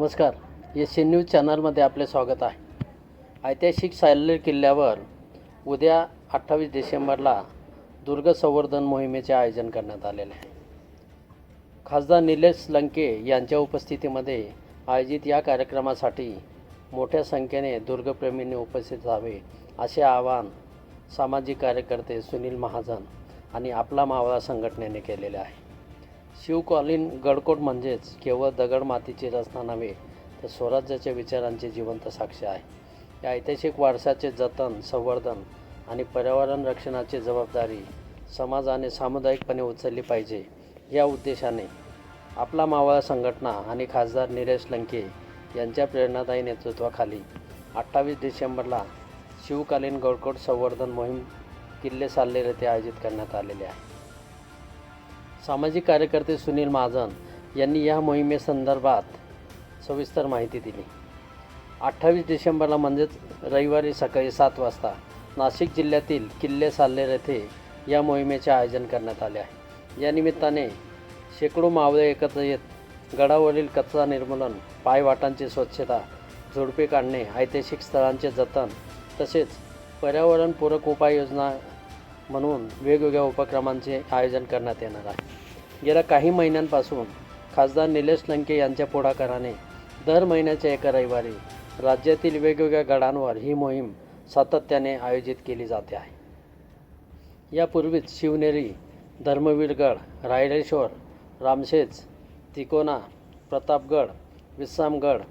नमस्कार. S C news चॅनलमध्ये आपले स्वागत आहे. ऐतिहासिक सायलेर किल्ल्यावर उद्या अठ्ठावीस डिसेंबरला दुर्ग संवर्धन मोहिमेचे आयोजन करण्यात आलेले आहे. खासदार निलेश लंके यांच्या उपस्थितीमध्ये आयोजित या कार्यक्रमासाठी मोठ्या संख्येने दुर्गप्रेमींनी उपस्थित व्हावे असे आवाहन सामाजिक कार्यकर्ते सुनील महाजन आणि आपला मावळा संघटनेने केलेले आहे. शिवकालीन गडकोट म्हणजेच केवळ दगड मातीची रचना नव्हे तर स्वराज्याच्या विचारांची जिवंत साक्ष आहे. या ऐतिहासिक वारसाचे जतन संवर्धन आणि पर्यावरण रक्षणाची जबाबदारी समाजाने सामुदायिकपणे उचलली पाहिजे या उद्देशाने आपला मावळा संघटना आणि खासदार निलेश लंके यांच्या प्रेरणादायी नेतृत्वाखाली अठ्ठावीस डिसेंबरला शिवकालीन गडकोट संवर्धन मोहीम किल्ले साल्लेर येथे आयोजित करण्यात आलेले आहे. सामाजिक कार्यकर्ते सुनील महाजन यांनी या मोहिमेसंदर्भात सविस्तर माहिती दिली. अठ्ठावीस डिसेंबरला म्हणजेच रविवारी सकाळी सात वाजता नाशिक जिल्ह्यातील किल्ले साल्लेर येथे या मोहिमेचे आयोजन करण्यात आले आहे. या निमित्ताने शेकडो मावळे एकत्र येत गडावरील कचरा निर्मूलन पायवाटांची स्वच्छता झुडपे काढणे ऐतिहासिक स्थळांचे जतन तसेच पर्यावरणपूरक उपाययोजना म्हणून वेगवेगळ्या उपक्रमांचे आयोजन करण्यात येणार आहे. गेल्या काही महिन्यांपासून खासदार निलेश लंके यांच्या पुढाकाराने दर महिन्याच्या एका रविवारी राज्यातील वेगवेगळ्या गडांवर ही मोहीम सातत्याने आयोजित केली जाते आहे. यापूर्वीच शिवनेरी धर्मवीरगड रायरेश्वर रामशेज तिकोना प्रतापगड विश्रामगड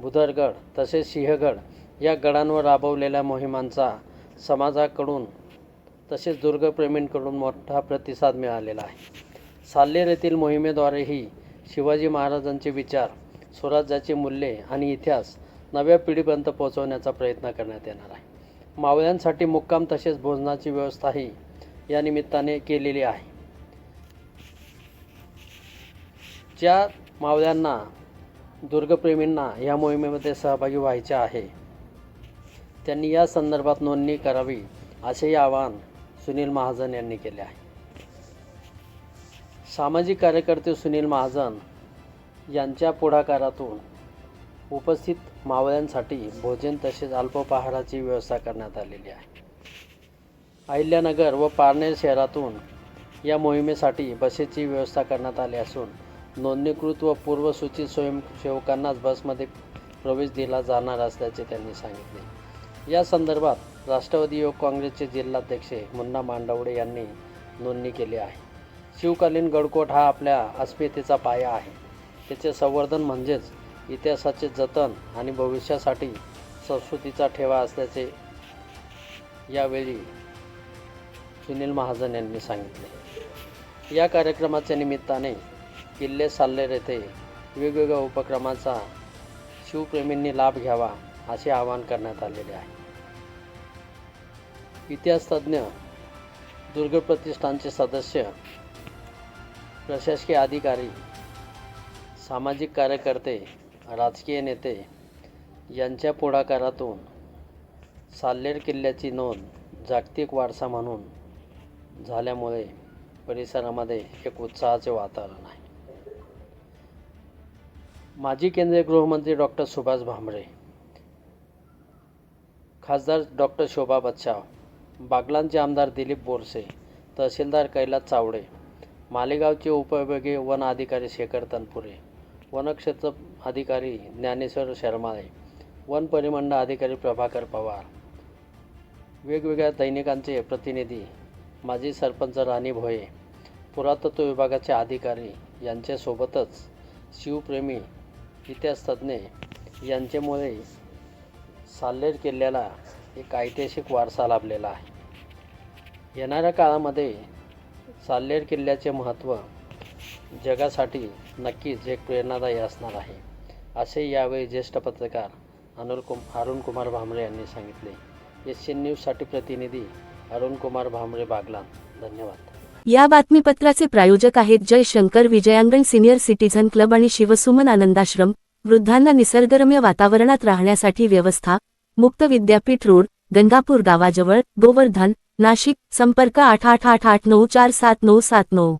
बुधरगड तसेच सिंहगड या गडांवर राबवलेल्या मोहिमांचा समाजाकडून तसेच दुर्गप्रेमींकडून मोठा प्रतिसाद मिळालेला आहे. साल्लेर येथील मोहिमेद्वारेही शिवाजी महाराजांचे विचार स्वराज्याची मूल्ये आणि इतिहास नव्या पिढीपर्यंत पोहोचवण्याचा प्रयत्न करण्यात येणार आहे. मावळ्यांसाठी मुक्काम तसेच भोजनाची व्यवस्थाही या निमित्ताने केलेली आहे. ज्या मावळ्यांना दुर्गप्रेमींना या मोहिमेमध्ये सहभागी व्हायचे आहे त्यांनी या संदर्भात नोंदणी करावी असेही आवाहन सुनील महाजन यांनी केले आहे. सामाजिक कार्यकर्ते सुनील महाजन यांच्या पुढाकारातून उपस्थित मावळ्यांसाठी भोजन तसेच अल्पोपहाराची व्यवस्था करण्यात आलेली आहे. अहिल्यानगर व पारनेर शहरातून या मोहिमेसाठी बसेची व्यवस्था करण्यात आली असून नोंदणीकृत व पूर्वसूचित स्वयंसेवकांनाच बसमध्ये प्रवेश दिला जाणार असल्याचे त्यांनी सांगितले. या संदर्भात राष्ट्रवादी युवक काँग्रेसचे जिल्हाध्यक्ष मुन्ना मांडवडे यांनी नोंदणी केली आहे. शिवकालीन गडकोट हा आपल्या अस्मितेचा पाया आहे. त्याचे संवर्धन म्हणजेच इतिहासाचे जतन आणि भविष्यासाठी संस्कृतीचा ठेवा असल्याचे यावेळी सुनील महाजन यांनी सांगितले. या कार्यक्रमाच्या निमित्ताने किल्ले साल्लेर येथे वेगवेगळ्या उपक्रमाचा शिवप्रेमींनी लाभ घ्यावा असे आवाहन करण्यात आलेले आहे. इतिहासतज्ञ दुर्ग प्रतिष्ठानचे सदस्य प्रशासकीय अधिकारी सामाजिक कार्यकर्ते राजकीय नेते यांच्या पुढाकारातून साल्लेर किल्ल्याची नोंद जागतिक वारसा म्हणून झाल्यामुळे परिसरामध्ये एक उत्साहाचे वातावरण आहे. माजी केंद्रीय गृहमंत्री डॉक्टर सुभाष भामरे खासदार डॉक्टर शोभा बच्छाव बागलांचे आमदार दिलीप बोरसे तहसीलदार कैलास चावडे मालेगावचे उपविभागीय वन अधिकारी शेखर तनपुरे वनक्षेत्र अधिकारी ज्ञानेश्वर शर्माळे वन परिमंडळ अधिकारी प्रभाकर पवार. वेगवेगळ्या दैनिकांचे प्रतिनिधी माजी सरपंच राणी भोये पुरातत्व विभागाचे अधिकारी यांच्यासोबतच शिवप्रेमी इतिहासतज्ञ यांच्यामुळे साल्लेर किल्ल्याला एक ऐतिहासिक वारसा लाभलेला आहे. येणाऱ्या काळामध्ये साल्लेर किल्ल्याचे महत्त्व जगासाठी नक्कीच एक प्रेरणादायी असणार आहे असे यावेळी ज्येष्ठ पत्रकार अनिल कुम अरुण कुमार भामरे यांनी सांगितले. एस सी न्यूजसाठी प्रतिनिधी अरुण कुमार भामरे बागलान. धन्यवाद. या बातमीपत्राचे प्रायोजक आहेत Jay Shankar Vijayangan senior citizen club आणि शिवसुमन आनंदाश्रम वृद्धांना निसर्गरम्य वातावरणात राहण्यासाठी व्यवस्था मुक्त विद्यापीठ रोड गंगापूर गावाजवळ गोवर्धन नाशिक संपर्क आठ आठ आठ आठ नऊ चार सात नऊ सात नऊ.